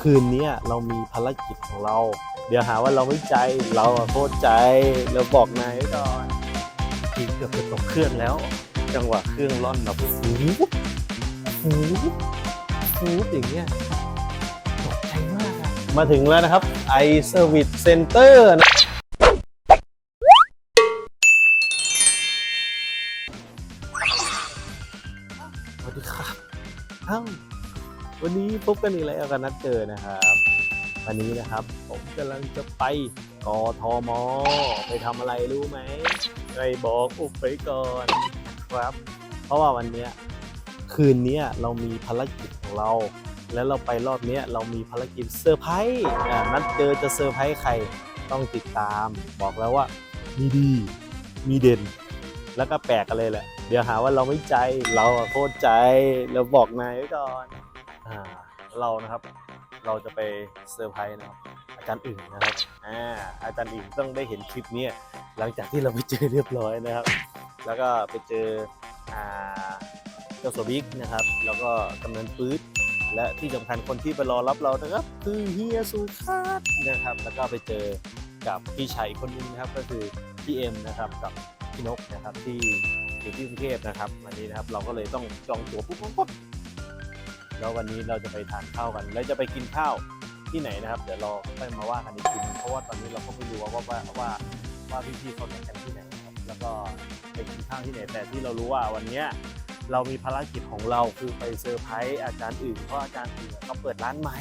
คืนนี้เรามีภารกิจของเรา เดี๋ยวหาว่าเราไม่ใจเราอะโคตรใจเราบอกนายไว้ก่อนทีเกือบจะตกเครื่องแล้ว จังหวะเครื่องร่อนแบบฟูบฟูบฟูบอย่างเงี้ยตกใจมากอะมาถึงแล้วนะครับ i Service Center นะสวัสดีครับอ้าว วันนี้พบกันอีกแล้วกันนัดเจอนะครับ วันนี้นะครับ ผมกำลังจะไปกทม ไปทำอะไรรู้ไหมไม่บอกอุบไปก่อนครับ เพราะว่าวันเนี้ยคืนนี้เรามีภารกิจของเรา แล้วเราไปรอบนี้เรามีภารกิจเซอร์ไพรส์นัดเจอจะเซอร์ไพรส์ใครต้องติดตาม บอกแล้วว่ามีดีมีเด่น แล้วก็แปลกกันเลยแหละ เดี๋ยวหาว่าเราไม่ใจเราโคตรใจเราบอกนายไว้ก่อน เรานะครับ เราจะไปเซอร์ไพรส์นะครับอาจารย์อึ่งนะครับอ่าอาจารย์อึ่งต้องได้เห็นคลิปนี้หลังจากที่เราไปเจอเรียบร้อยนะครับ แล้วก็ไปเจออ่าเจ้าสวิกนะครับ แล้วก็กำนันปื๊ดและที่สำคัญคนที่ไปรอรับเรานะครับ คือเฮียสุคาตนะครับ แล้วก็ไปเจอกับพี่ชัยอีกคนนึงนะครับก็คือพี่เอ็มนะครับกับพี่นกนะครับที่อยู่ที่กรุงเทพนะครับวันนี้นะครับเราก็เลยต้องจองตั๋วปุ๊บปุ๊บปุ๊บ แล้ววันนี้เราจะไปทานข้าวกัน แล้วจะไปกินข้าวที่ไหนนะครับ เดี๋ยวเราค่อยมาว่ากันอีกทีนึงเพราะว่าตอนนี้เราก็ไม่รู้ว่าว่าว่าว่าพี่ๆเขานัดกันที่ไหนนะครับแล้วก็ไปกินข้าวที่ไหน แต่ที่เรารู้ว่าวันนี้เรามีภารกิจของเราคือไปเซอร์ไพรส์อาจารย์อื่นเพราะอาจารย์อื่นเขาเปิดร้านใหม่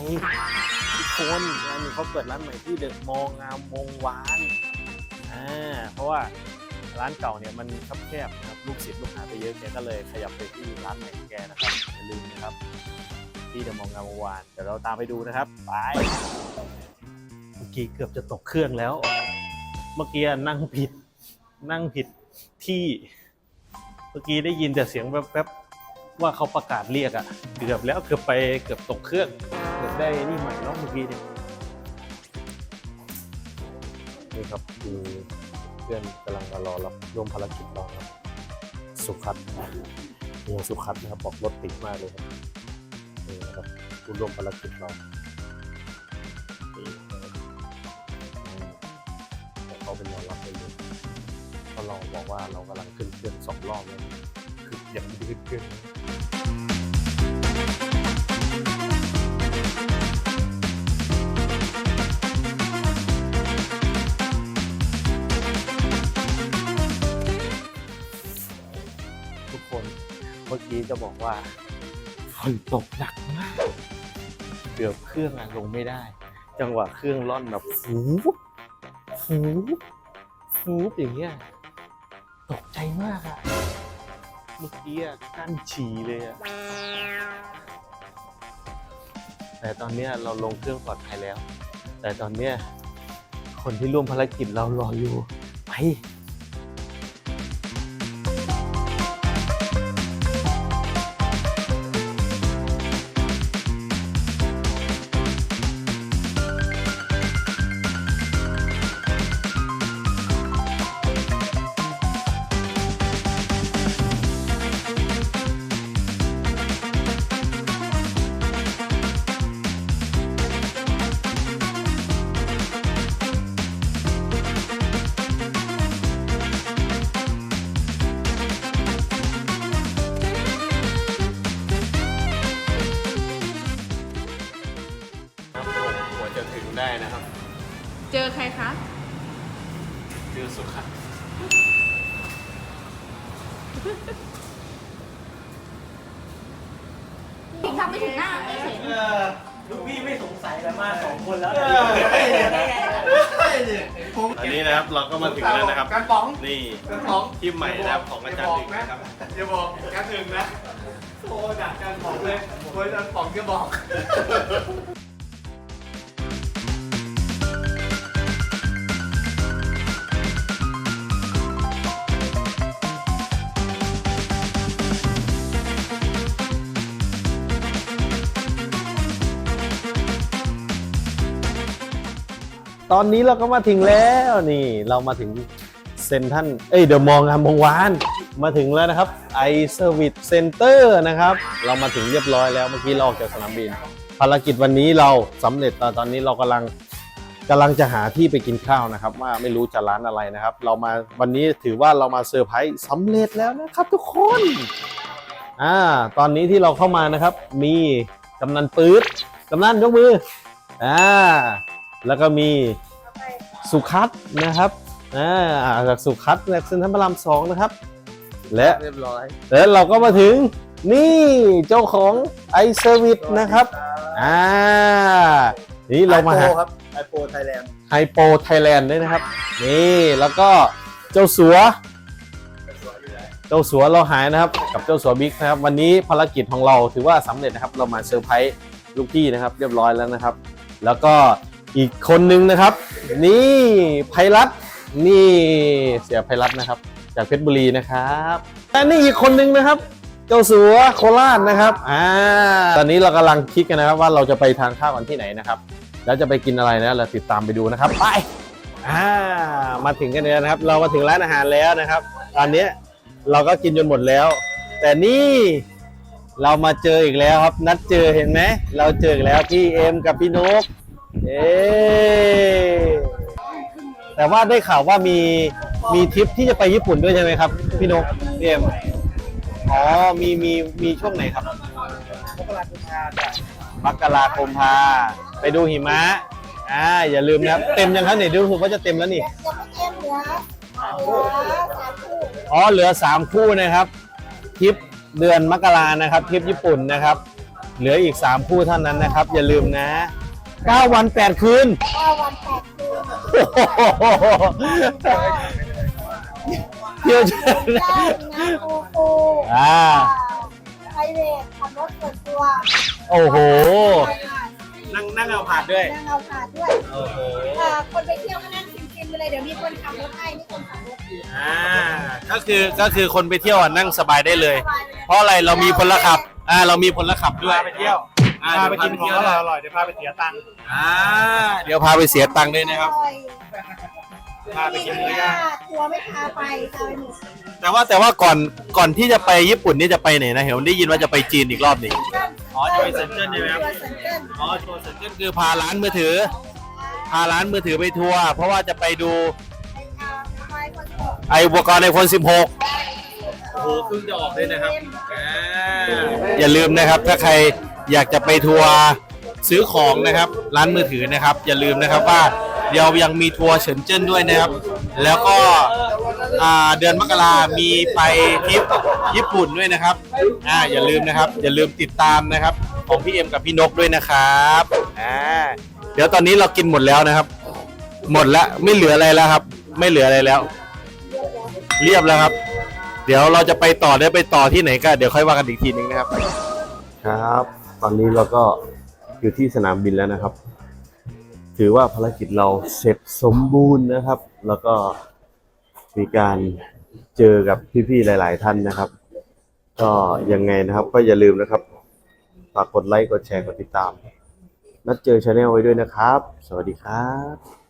ทุกคนงานนี้เขาเปิดร้านใหม่ที่เดอะมองงามวงวานอ่าเพราะว่า ร้านเก่าเนี่ยมันคับแคบนะครับลูกศิษย์ลูกหาไปเยอะแกก็เลยขยับไปที่ร้านใหม่แกนะครับอย่าลืมนะครับ ที่เดอะมองงามวงวานเดี๋ยวเราตามไปดูนะครับไปเมื่อกี้เกือบจะตกเครื่องแล้ว เมื่อกี้นั่งผิด นั่งผิดที่ เมื่อกี้ได้ยินแต่เสียงแป๊บๆว่าเขาประกาศเรียกอะเกือบแล้วเกือบไปเกือบตกเครื่องเกือบได้นี่ใหม่เนาะเมื่อกี้เนี่ยนี่ครับคือ พื่อนกำลังมารอรับร่วมภารกิจเราครับสุขัดเฮียสุขัดนะครับบอกรถติดมากเลยครับนี่นะครับผู้ร่วมภารกิจเรานี่นะครับอืมเดี๋ยวเขาเป็นรอรับไปเลยเพราะเราบอกว่าเรากำลังขึ้นเครื่องสองรอบแล้วคือยังไม่ได้ขึ้นเครื่อง จะบอกว่าฝนตกหนักมากเกือบเครื่องอะลงไม่ได้ จังหวะเครื่องร่อนแบบฟูฟูฟูอย่างเงี้ยตกใจมากอะเมื่อกี้อะกั้นฉี่เลยอะแต่ตอนนี้เราลงเครื่องปลอดภัยแล้ว แต่ตอนนี้คนที่ร่วมภารกิจเรารออยู่ไป เจอสุขัดถึงทำไม่ถึงหน้าไม่เห็นลูกพี่ไม่สงสัยแล้วมาสองคนแล้วอันนี้นะครับเราก็มาถึงแล้วนะครับ การป๋องนี่การป๋องที่ใหม่นะครับของอาจารย์หนึ่งนะครับอย่าบอกการหนึ่งนะโอ้ดักการป๋องเลยโอ้ยการป๋องจะบอก ตอนนี้เราก็มาถึงแล้วนี่ เรามาถึงเซนทันเอ้ยเดอะมองงามวงวานมาถึงแล้วนะครับไอเซอร์วิสเซ็นเตอร์นะครับ เรามาถึงเรียบร้อยแล้วเมื่อกี้เราออกจากสนามบิน ภารกิจวันนี้เราสำเร็จตอนตอนนี้เรากำลังกำลังจะหาที่ไปกินข้าวนะครับ ว่าไม่รู้จะร้านอะไรนะครับ เรามาวันนี้ถือว่าเรามาเซอร์ไพรส์สำเร็จแล้วนะครับ ทุกคนอ่าตอนนี้ที่เราเข้ามานะครับ มีกำนันปื๊ดกำนันยกมืออ่า แล้วก็มีสุคัตนะครับอ่าจากสุคัตจากเซ็นทรัลพระรามสองนะครับ และเรียบร้อยแล้วเราก็มาถึงนี่เจ้าของไอเซอร์วิสนะครับอ่านี่เรามาหาครับไอโฟไทยแลนด์ไฮโปไทยแลนด์ด้วยนะครับ นี่แล้วก็เจ้าสัว เจ้าสัวเราหายนะครับ กับเจ้าสัวบิ๊กนะครับ วันนี้ภารกิจของเราถือว่าสำเร็จนะครับ เรามาเซอร์ไพรส์ลูกพี่นะครับ เรียบร้อยแล้วนะครับ แล้วก็ อีกคนนึงนะครับ นี่ไพรัตน์นี่เสียไพรัตน์นะครับ จากเพชรบุรีนะครับและนี่อีกคนนึงนะครับ เจ้าสัวโคราชนะครับอ่าตอนนี้เรากำลังคิดกันนะครับ ว่าเราจะไปทานข้าวกันที่ไหนนะครับ แล้วจะไปกินอะไรนะเราติดตามไปดูนะครับไปอ่ามาถึงกันแล้วนะครับ เรามาถึงร้านอาหารแล้วนะครับตอนนี้เราก็กินจนหมดแล้ว แต่นี่เรามาเจออีกแล้วครับ นัดเจอเห็นไหมเราเจออีกแล้วพี่เอ็มกับพี่นก เอ๊แต่ว่าได้ข่าวว่ามีมีทริปที่จะไปญี่ปุ่นด้วยใช่ไหมครับ พี่นกพี่เอ็มอ๋อมีมีมีช่วงไหนครับมกราคมพาจ้ะมกราคมพาไปดูหิมะอ่าอย่าลืมนะครับ เต็มยังครับเนี่ยดูถูกว่าจะเต็มแล้วนี่ยังไม่เต็มเหลือเหลือสามคู่อ๋อเหลือ3คู่นะครับทริปเดือนมกรานะครับทริปญี่ปุ่นนะครับ เหลืออีก3คู่เท่านั้นนะครับ อย่าลืมนะ 9 วัน 8 คืนเก้าวันแปดคืนโอ้โหเที่ยวเชิญเจ้านาโกโกอ่า ไพเรทขับรถส่วนตัวโอ้โหไปผ่านนั่งนั่งเอาผ่านด้วย นั่งเอาผ่านด้วยโอ้โห อ่าคนไปเที่ยวก็นั่งฟินๆไปเลยเดี๋ยวมีคนขับรถให้นี่คนขับรถอ่า ก็คือก็คือคนไปเที่ยวอะนั่งสบายได้เลย เพราะอะไรเรามีพลขับ อ่า เรามีพลขับด้วยพาไปเที่ยว อ่าพาไปกินเดี๋ขยวองพาอไปเที่ยวร่อยๆเดี๋ยวพาไปเสียตังค์อ่าเดี๋ยวพาไปเสียตังค์ด้วยนะครับอร่อยพาไปกินนี่เนื้อย่างทัวร์ไม่พาไปพาไปหมดแต่ว่าแต่ว่าก่อนก่อนที่จะไปญี่ปุ่นนี่จะไปไหนนะเห็นได้ยินว่าจะไปจีนอีกรอบหนึ่งอ๋อจะไปเซินเจิ้นใช่ไหมครับ ทัวร์เซินเจิ้นอ๋อทัวร์เซ็นเตอร์คือพาร้านมือถือ พาร้านมือถือไปทัวร์เพราะว่าจะไปดูอ่าไปคนเดียวไออุปกรณ์ไอโฟน16 โอ้โหเพิ่งจะออกเลยนะครับอย่าลืมนะครับ ถ้าใคร อยากจะไปทัวร์ซื้อของนะครับ ร้านมือถือนะครับ อย่าลืมนะครับว่าเรายังมีทัวร์เฉินเจิ้นด้วยนะครับ แล้วก็อ่าเดือนมกรามีไปทริปญี่ปุ่นด้วยนะครับอ่าอย่าลืมนะครับ อย่าลืมติดตามนะครับของพี่เอ็มกับพี่นกด้วยนะครับอ่าเดี๋ยวตอนนี้เรากินหมดแล้วนะครับ หมดแล้วไม่เหลืออะไรแล้วครับ ไม่เหลืออะไรแล้ว เรียบแล้วครับ เดี๋ยวเราจะไปต่อได้ไปต่อที่ไหนก็เดี๋ยวค่อยว่ากันอีกทีนึงนะครับ ครับ ตอนนี้เราก็อยู่ที่สนามบินแล้วนะครับ ถือว่าภารกิจเราเสร็จสมบูรณ์นะครับ แล้วก็มีการเจอกับพี่ๆหลาย ๆ ท่านนะครับ ก็ยังไงนะครับ ก็อย่าลืมนะครับฝากกดไลค์กดแชร์กดติดตาม นัดเจอชาแนลไว้ด้วยนะครับ สวัสดีครับ